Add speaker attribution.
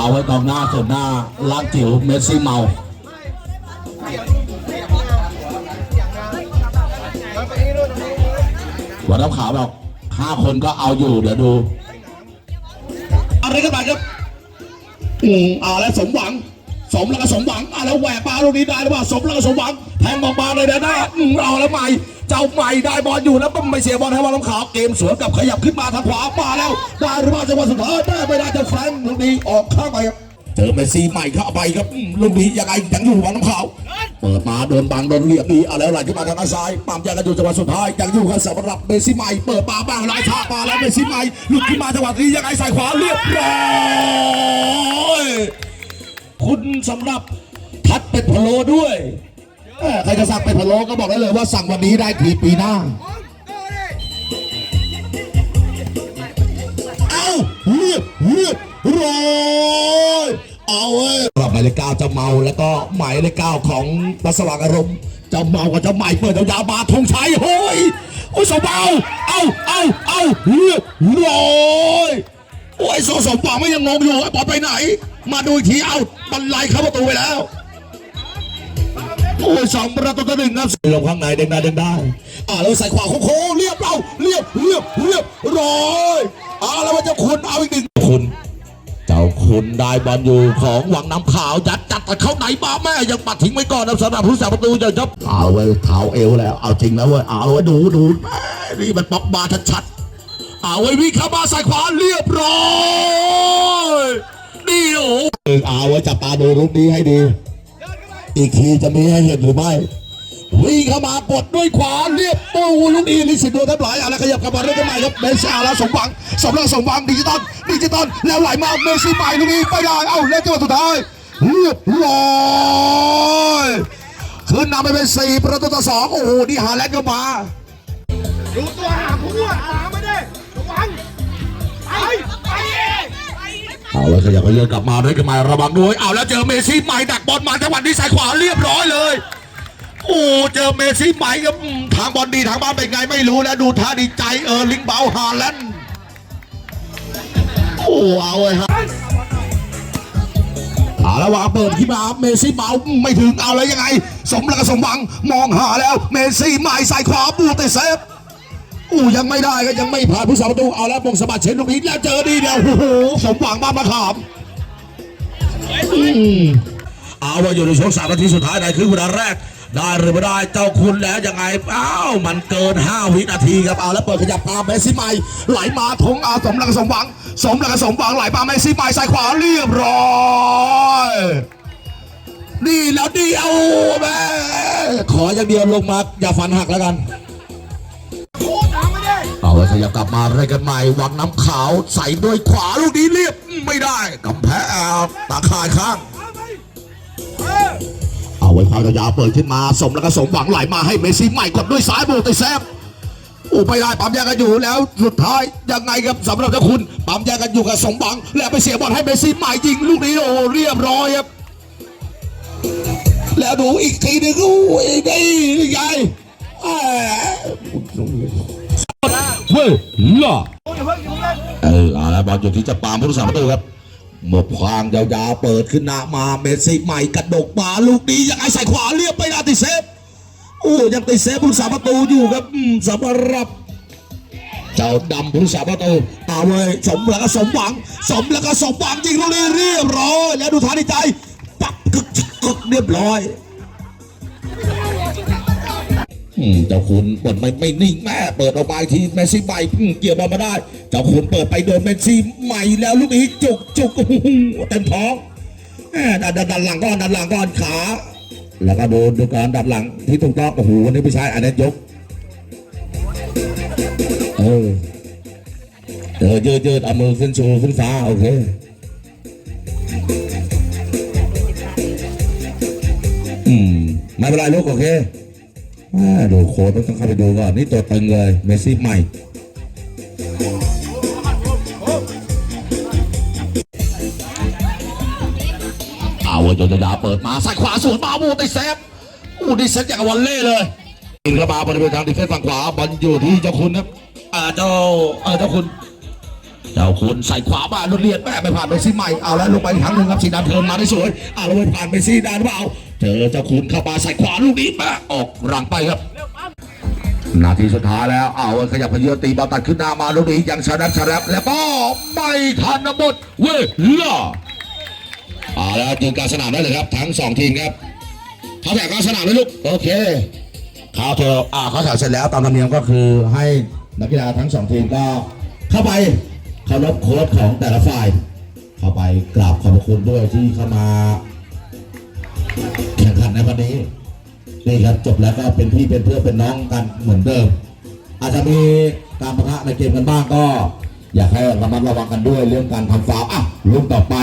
Speaker 1: เอาไว้กองหน้าส่วนหน้าลักจิ๋วเมสซี่เมาวันน้ำขาวบอกห้าคนก็เอาอยู่เดี๋ยวดูอะไรกันไปครับอืมอ่าแล้วสมหวัง สมแล้วก็สมหวังอ่าแล้วแหวกปลาลูกนี้ได้หรือเปล่าสมแล้วก็สมหวังแทงออกมาเลยนะนะอืมเอาแล้วใหม่เจ้าใหม่ได้บอลอยู่แล้วก็ไม่เสียบอลให้วันน้ำขาวเกมสวนกับขยับขึ้นมาทางขวามาแล้วได้หรือเปล่าจังหวะสุดท้ายได้ไม่ได้จะแฟงลูกนี้ออกข้างไปครับเจอเมสซี่ใหม่เข้าไปครับอืมลูกนี้ยังไงยังอยู่วันน้ำขาวเปิดมาโดนบังโดนเหลี่ยมดีเอาแล้วไหลขึ้นมาทางด้านซ้ายปั๊มยากันอยู่จังหวะสุดท้ายยังอยู่กันสำหรับเมสซี่ใหม่เปิดมาบ้างลายชามาแล้วเมสซี่ใหม่หลุดขึ้นมาจังหวะนี้ยังไงใส่ขวาเรียบร้อย คุณสำหรับทัดเป็ดพะโล้ด้วยเอ้อใครจะสั่งเป็ดพะโล้ก็บอกได้เลยว่าสั่งวันนี้ได้ทีปีหน้า เอาเรียบเรียบร้อยเอาเว้ยสำหรับหมายเลขเก้าเจะเมาแล้วก็หมายเลขเก้าของปัสสว่างอารมณ์เจะเมากับเจะใหม่เปิดยาวๆมาธงชัยโอ้ยโอ้ยสมเบาเอาเอาเอาเรียบร้อย โอ้ยโซสมบังไม่ยังงงอยู่ไอ้บอลไปไหน มาดูอีกทีเอาบรรลัยเข้าประตูไปแล้วโอ้ยสองประตูต่อหนึ่งครับลงข้างในเด้งได้เด้งได้อ่าแล้วใส่ขวาโค้งๆเรียบเราเรียบเรียบเรียบร้อยอ่าแล้วว่าเจ้าคุณเอาอีกหนึ่งคุณเจ้าคุณได้บอลอยู่ของหวังน้ำขาวยัดจัดแต่เข้าไหนมาแม่ยังปัดทิ้งไว้ก่อนนะสำหรับผู้สาประตูเจ้าครับเอาไว้เท้าเอวแล้วเอาจริงแล้วเว้ยเอาไว้ดูดูแม่นี่มันป๊อกบาชัดๆ เอาไว้วิ่งเข้ามาใส่ขวาเรียบร้อยนี่โอ้โหเอาไว้จับตาดูรูปนี้ให้ดี อีกทีจะมีให้เห็นหรือไม่วิ่งเข้ามากดด้วยขวาเรียบปูลูกนี้ลิสิตดวงทับหลายอะไรขยับกลับมาเรื่อยๆใหม่ครับเมสซี่แล้วสมหวังสมรักสมหวังดิจิตอลดิจิตอลแล้วไหลมาเมสซี่ใหม่ลูกนี้ไปได้เอ้าเล่นจังหวะสุดท้ายเรียบร้อยขึ้นนำไปเป็นสี่ประตูต่อสองโอ้โหนี่ฮาแลนด์ก็มา
Speaker 2: ดูตัวหาผู้อะตา เอา
Speaker 1: แล้วขยับขยับกลับมาด้วยกันมาระวังด้วยเอาแล้วเจอเมซี่ใหม่ดักบอลมาจังหวะนี้ใส่ขวาเรียบร้อยเลยโอ้เจอเมซี่ใหม่ครับอืมทางบอลดีทางบ้านเป็นไงไม่รู้แล้วดูท่าดีใจเออลิงเบาฮาแลนด์โอ้เอาเลยฮะเอาแล้วว่าเปิดขึ้นมาเมซี่เบาไม่ถึงเอาแล้วยังไง สมแล้วก็สมหวังมองหาแล้ว เมซี่ใหม่ใส่ขวาบูเตเซฟ อู้ยังไม่ได้ก็ยังไม่ผ่านผู้สาประตูเอาแล้วมงสะบัดเชนลูกนี้แล้วเจอดีเดียวโอ้โหสมหวังบ้านมะขามเอาว่าอยู่ในช่วงสามนาทีสุดท้ายในครึ่งเวลาแรก ได้หรือไม่ได้เจ้าคุณแล้วยังไงอ้าวมันเกิน 5 วินาทีครับเอาแล้วเปิดขยับตามเมสซี่ใหม่ไหลมาทงอาสมรักสมหวัง สมรักสมหวังไหลมาเมสซี่ใหม่ใส่ขวาเรียบร้อยนี่แล้วเดียวแม่ขออย่างเดียวลงมาอย่าฝันหักแล้วกัน
Speaker 2: ผู้ตามไม่ได้
Speaker 1: เอาไว้ขยับกลับมาอะไรกันใหม่วังน้ำขาวใส่ด้วยขวาลูกนี้เรียบไม่ได้กำแพงตาข่ายข้าง
Speaker 2: เอา
Speaker 1: ไว้ความยาวเปิดขึ้นมาสมแล้วก็สมหวังไหลมาให้เมซี่ใหม่กดด้วยซ้ายโบติเซฟโอ้ไปได้ปั๊มยากันอยู่แล้วสุดท้ายยังไงครับสำหรับเจ้าคุณปั๊มยากันอยู่กับสมหวัง แล้วไปเสียบอลให้เมซี่ใหม่ยิงลูกนี้โอ้เรียบร้อยครับแล้วดูอีกทีนึงโอ้ยได้ยังไงแหมเว้ย ล่
Speaker 2: อเอ
Speaker 1: อเอาละบอลอยู่ที่จะปามผู้รักษาประตูครับหมบพางยาวๆเปิดขึ้นหน้ามาเมสซี่ใหม่กระดกมาลูกนี้ยังไงใส่ขวาเรียบไปนาติเซฟโอ้ยังติเซฟผู้รักษาประตูอยู่ครับสำหรับ เจ้าดำผู้รักษาประตูเอาเว้ยสมแล้วก็สมหวัง สมแล้วก็สมหวังจริงลูกนี้เรียบร้อย แล้วดูท่าดีใจ ปับกึกจิกกึกเรียบร้อย เจ้าคุณเปิดไม่ไม่นิ่งแม่เปิดออกมาทีเมสซี่ใหม่อืมเกี่ยวบอลมาได้ เจ้าคุณเปิดไปโดนเมสซี่ใหม่แล้วลูกนี้จุกจุกเต็มท้องดันดันดันหลังก่อนดันหลังก่อนขา แล้วก็โดนดูการดันหลังที่ถูกต้องโอ้โหวันนี้ไม่ใช่อันนั้นยกเออเออยืดยืดเอามือขึ้นชูขึ้นฟ้าโอเคอืมไม่เป็นไรลูกโอเค ดูโค้ดต้องเข้าไปดูก่อน นี่ตัวตึงเลย เมสซี่ใหม่เอาเว้ยโจนดาเปิดมาใส่ขวาสวนมาบูติเซฟอู้ดิเซฟอย่างกับวอลเล่เลยยิงเข้ามาบริเวณทางดิเฟนส์ฝั่งขวาบอลอยู่ที่เจ้าคุณครับอ่าเจ้าเออเจ้าคุณ เจ้าคุณใส่ขวาบ้านรถเลียนแม่ไปผ่านไปซีใหม่เอาแล้วลงไปอีกครั้งหนึ่งครับสีดำเทินมาได้สวยเอาแล้วไปผ่านไปซีดานหรือเปล่าเจอเจ้าคุณเข้ามาใส่ขวาลูกนี้แม่ออกหลังไปครับนาทีสุดท้ายแล้วเอาขยับพเยอตีบอลตัดขึ้นหน้ามาลูกนี้ยังชาดับชาดแล้วก็ไม่ทันหมดเวลาเอาแล้วยืนกลารสนามได้เลยครับ ทั้งสองทีมครับเขาแถวกลารสนามเลยลูกโอเคเขาเถอะอ่าเขาแถวเสร็จแล้วตามธรรมเนียมก็คือให้นักกีฬาทั้งสองทีมก็เข้าไป เคารพโค้ดของแต่ละฝ่าย เข้าไปกราบขอบคุณด้วยที่เข้ามา แข่งขันในวันนี้นี่ครับจบแล้วก็เป็นพี่เป็นเพื่อนเป็นน้องกันเหมือนเดิม อาจจะมีการประทะในเกมกันบ้างก็ อยากให้ระมัดระวังกันด้วยเรื่องการทำฟาวล์อะลูกต่อไป